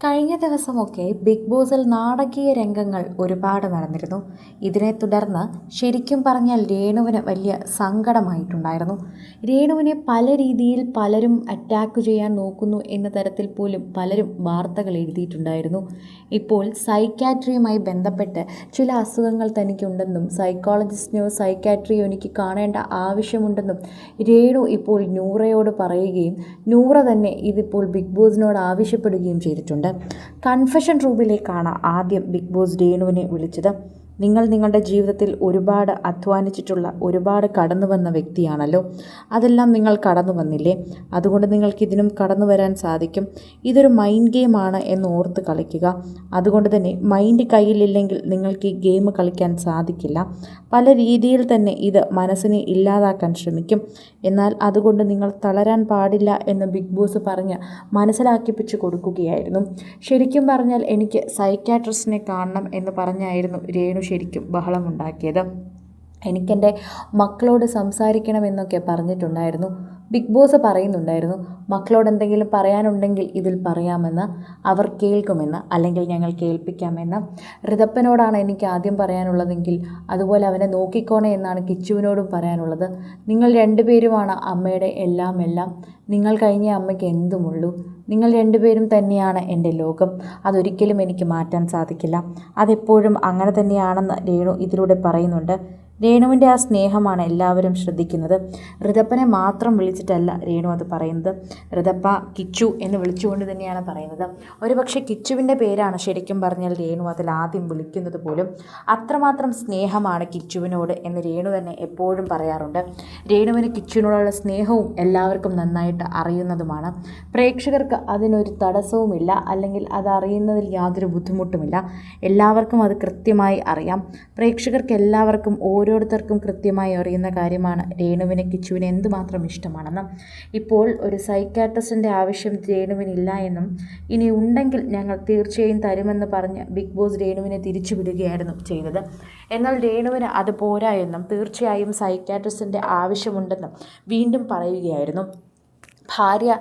കഴിഞ്ഞ ദിവസമൊക്കെ ബിഗ് ബോസിൽ നാടകീയ രംഗങ്ങൾ ഒരുപാട് നടന്നിരുന്നു. ഇതിനെ തുടർന്ന് ശരിക്കും പറഞ്ഞാൽ രേണുവിന് വലിയ സങ്കടമായിട്ടുണ്ടായിരുന്നു. രേണുവിനെ പല രീതിയിൽ പലരും അറ്റാക്ക് ചെയ്യാൻ നോക്കുന്നു എന്ന തരത്തിൽ പോലും പലരും വാർത്തകൾ എഴുതിയിട്ടുണ്ടായിരുന്നു. ഇപ്പോൾ സൈക്കാട്രിയുമായി ബന്ധപ്പെട്ട് ചില അസുഖങ്ങൾ തനിക്കുണ്ടെന്നും സൈക്കോളജിസ്റ്റിനോ സൈക്കാട്രിയോ എനിക്ക് കാണേണ്ട ആവശ്യമുണ്ടെന്നും രേണു ഇപ്പോൾ നൂറയോട് പറയുകയും നൂറ തന്നെ ഇതിപ്പോൾ ബിഗ് ബോസിനോട് ആവശ്യപ്പെടുകയും ചെയ്തിട്ടുണ്ട്. കൺഫെഷൻ റൂമിലേക്കാണ് ആദ്യം ബിഗ് ബോസ് രേണുവിനെ വിളിച്ചത്. നിങ്ങൾ നിങ്ങളുടെ ജീവിതത്തിൽ ഒരുപാട് അധ്വാനിച്ചിട്ടുള്ള ഒരുപാട് കടന്നു വന്ന വ്യക്തിയാണല്ലോ. അതെല്ലാം നിങ്ങൾ കടന്നു വന്നില്ലേ? അതുകൊണ്ട് നിങ്ങൾക്ക് ഇതിനും കടന്നു വരാൻ സാധിക്കും. ഇതൊരു മൈൻഡ് ഗെയിമാണ് എന്ന് ഓർത്ത് കളിക്കുക. അതുകൊണ്ട് തന്നെ മൈൻഡ് കയ്യിലില്ലെങ്കിൽ നിങ്ങൾക്ക് ഈ ഗെയിം കളിക്കാൻ സാധിക്കില്ല. പല രീതിയിൽ തന്നെ ഇത് മനസ്സിനെ ഇല്ലാതാക്കാൻ ശ്രമിക്കും. എന്നാൽ അതുകൊണ്ട് നിങ്ങൾ തളരാൻ പാടില്ല എന്ന് ബിഗ് ബോസ് പറഞ്ഞ് മനസ്സിലാക്കിപ്പിച്ച് കൊടുക്കുകയായിരുന്നു. ശരിക്കും പറഞ്ഞാൽ എനിക്ക് സൈക്കാട്രിസ്റ്റിനെ കാണണം എന്ന് പറഞ്ഞായിരുന്നു രേണു ശരിക്കും ബഹളമുണ്ടാക്കിയത്. എനിക്കെന്റെ മക്കളോട് സംസാരിക്കണമെന്നൊക്കെ പറഞ്ഞിട്ടുണ്ടായിരുന്നു. ബിഗ് ബോസ് പറയുന്നുണ്ടായിരുന്നു മക്കളോട് എന്തെങ്കിലും പറയാനുണ്ടെങ്കിൽ ഇതിൽ പറയാമെന്ന് അവർ കേൾക്കുമെന്ന് അല്ലെങ്കിൽ ഞങ്ങൾ കേൾപ്പിക്കാമെന്ന്. ഋതപ്പനോടാണ് എനിക്ക് ആദ്യം പറയാനുള്ളതെങ്കിൽ അതുപോലെ അവനെ നോക്കിക്കോണേ എന്നാണ് കിച്ചുവിനോടും പറയാനുള്ളത്. നിങ്ങൾ രണ്ടുപേരുമാണ് അമ്മയുടെ എല്ലാം എല്ലാം നിങ്ങൾ കഴിഞ്ഞ അമ്മയ്ക്ക് എന്തുമുള്ളൂ. നിങ്ങൾ രണ്ടുപേരും തന്നെയാണ് എന്റെ ലോകം. അതൊരിക്കലും എനിക്ക് മാറ്റാൻ സാധിക്കില്ല. അതെപ്പോഴും അങ്ങനെ തന്നെയാണെന്ന് രേണു ഇതിലൂടെ പറയുന്നുണ്ട്. രേണുവിന്റെ ആ സ്നേഹമാണ് എല്ലാവരും ശ്രദ്ധിക്കുന്നത്. ഋതപ്പനെ മാത്രം വിളിച്ചിട്ടല്ല രേണു അത് പറയുന്നത്. ഋതപ്പ കിച്ചു എന്ന് വിളിച്ചുകൊണ്ട് തന്നെയാണ് പറയുന്നത്. ഒരുപക്ഷെ കിച്ചുവിന്റെ പേരാണ് ശരിക്കും പറഞ്ഞാൽ രേണു അതിൽ ആദ്യം വിളിക്കുന്നത് പോലും. അത്രമാത്രം സ്നേഹമാണ് കിച്ചുവിനോട് എന്ന് രേണു തന്നെ എപ്പോഴും പറയാറുണ്ട്. രേണുവിന് കിച്ചുവിനോടുള്ള സ്നേഹവും എല്ലാവർക്കും നന്നായിട്ട് അറിയുന്നതുമാണ്. പ്രേക്ഷകർക്ക് അതിനൊരു തടസ്സവുമില്ല അല്ലെങ്കിൽ അത് അറിയുന്നതിൽ യാതൊരു ബുദ്ധിമുട്ടുമില്ല. എല്ലാവർക്കും അത് കൃത്യമായി അറിയാം. പ്രേക്ഷകർക്ക് എല്ലാവർക്കും ഓരോരുത്തർക്കും കൃത്യമായി അറിയുന്ന കാര്യമാണ്. രേണുവിനെ കിച്ചുവിന് എന്തുമാത്രം ഇഷ്ടമാണെന്നും ഇപ്പോൾ ഒരു സൈക്കാട്രിസ്റ്റിന്റെ ആവശ്യം രേണുവിനില്ല എന്നും ഇനി ഉണ്ടെങ്കിൽ ഞങ്ങൾ തീർച്ചയായും തരുമെന്ന് പറഞ്ഞ് ബിഗ് ബോസ് രേണുവിനെ തിരിച്ചുവിടുകയായിരുന്നു ചെയ്തത്. എന്നാൽ രേണുവിന് അത് പോരാ എന്നും തീർച്ചയായും സൈക്കാട്രിസ്റ്റിന്റെ ആവശ്യമുണ്ടെന്നും വീണ്ടും പറയുകയായിരുന്നു. ഭാര്യ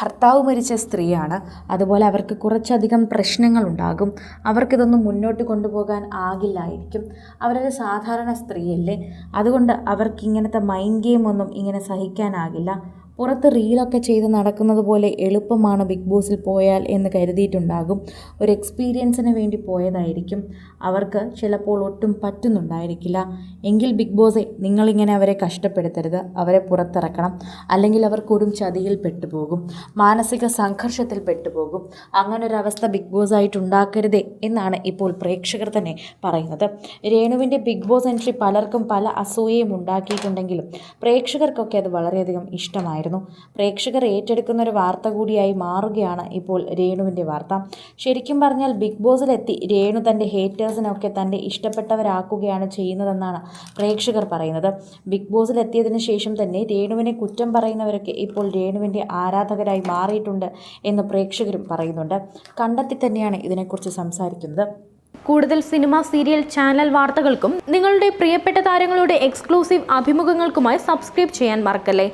ഭർത്താവ് മരിച്ച സ്ത്രീയാണ്. അതുപോലെ അവർക്ക് കുറച്ചധികം പ്രശ്നങ്ങളുണ്ടാകും. അവർക്കിതൊന്നും മുന്നോട്ട് കൊണ്ടുപോകാൻ ആകില്ലായിരിക്കും. അവരൊരു സാധാരണ സ്ത്രീയല്ലേ? അതുകൊണ്ട് അവർക്ക് ഇങ്ങനത്തെ മൈൻഡ് ഗെയിം ഒന്നും ഇങ്ങനെ സഹിക്കാനാകില്ല. പുറത്ത് റീലൊക്കെ ചെയ്ത് നടക്കുന്നത് പോലെ എളുപ്പമാണ് ബിഗ് ബോസിൽ പോയാൽ എന്ന് കരുതിയിട്ടുണ്ടാകും. ഒരു എക്സ്പീരിയൻസിന് വേണ്ടി പോയതായിരിക്കും. അവർക്ക് ചിലപ്പോൾ ഒട്ടും പറ്റുന്നുണ്ടായിരിക്കില്ല. എങ്കിൽ ബിഗ് ബോസെ നിങ്ങളിങ്ങനെ അവരെ കഷ്ടപ്പെടുത്തരുത്. അവരെ പുറത്തിറക്കണം. അല്ലെങ്കിൽ അവർ കൊടും ചതിയിൽ പെട്ടുപോകും. മാനസിക സംഘർഷത്തിൽ പെട്ടുപോകും. അങ്ങനൊരവസ്ഥ ബിഗ് ബോസ് ആയിട്ട് ഉണ്ടാക്കരുതേ എന്നാണ് ഇപ്പോൾ പ്രേക്ഷകർ തന്നെ പറയുന്നത്. രേണുവിന്റെ ബിഗ് ബോസ് എൻട്രി പലർക്കും പല അസൂയയും ഉണ്ടാക്കിയിട്ടുണ്ടെങ്കിലും പ്രേക്ഷകർക്കൊക്കെ അത് വളരെയധികം ഇഷ്ടമായിരുന്നു. പ്രേക്ഷകർ ഏറ്റെടുക്കുന്ന ഒരു വാർത്ത കൂടിയായി മാറുകയാണ് ഇപ്പോൾ രേണുവിന്റെ വാർത്ത. ശരിക്കും പറഞ്ഞാൽ ബിഗ് ബോസിലെത്തി രേണു തന്റെ ഹേറ്റേഴ്സിനൊക്കെ തന്റെ ഇഷ്ടപ്പെട്ടവരാക്കുകയാണ് ചെയ്യുന്നതെന്നാണ് പ്രേക്ഷകർ പറയുന്നത്. ബിഗ് ബോസിലെത്തിയതിനു ശേഷം തന്നെ രേണുവിനെ കുറ്റം പറയുന്നവരൊക്കെ ഇപ്പോൾ രേണുവിന്റെ ആരാധകരായി മാറിയിട്ടുണ്ട് എന്ന് പ്രേക്ഷകരും പറയുന്നുണ്ട്. കണ്ടെത്തി തന്നെയാണ് ഇതിനെക്കുറിച്ച് സംസാരിക്കുന്നത്. കൂടുതൽ സിനിമ സീരിയൽ ചാനൽ വാർത്തകൾക്കും നിങ്ങളുടെ പ്രിയപ്പെട്ട താരങ്ങളുടെ എക്സ്ക്ലൂസീവ് അഭിമുഖങ്ങൾക്കുമായി സബ്സ്ക്രൈബ് ചെയ്യാൻ മറക്കല്ലേ?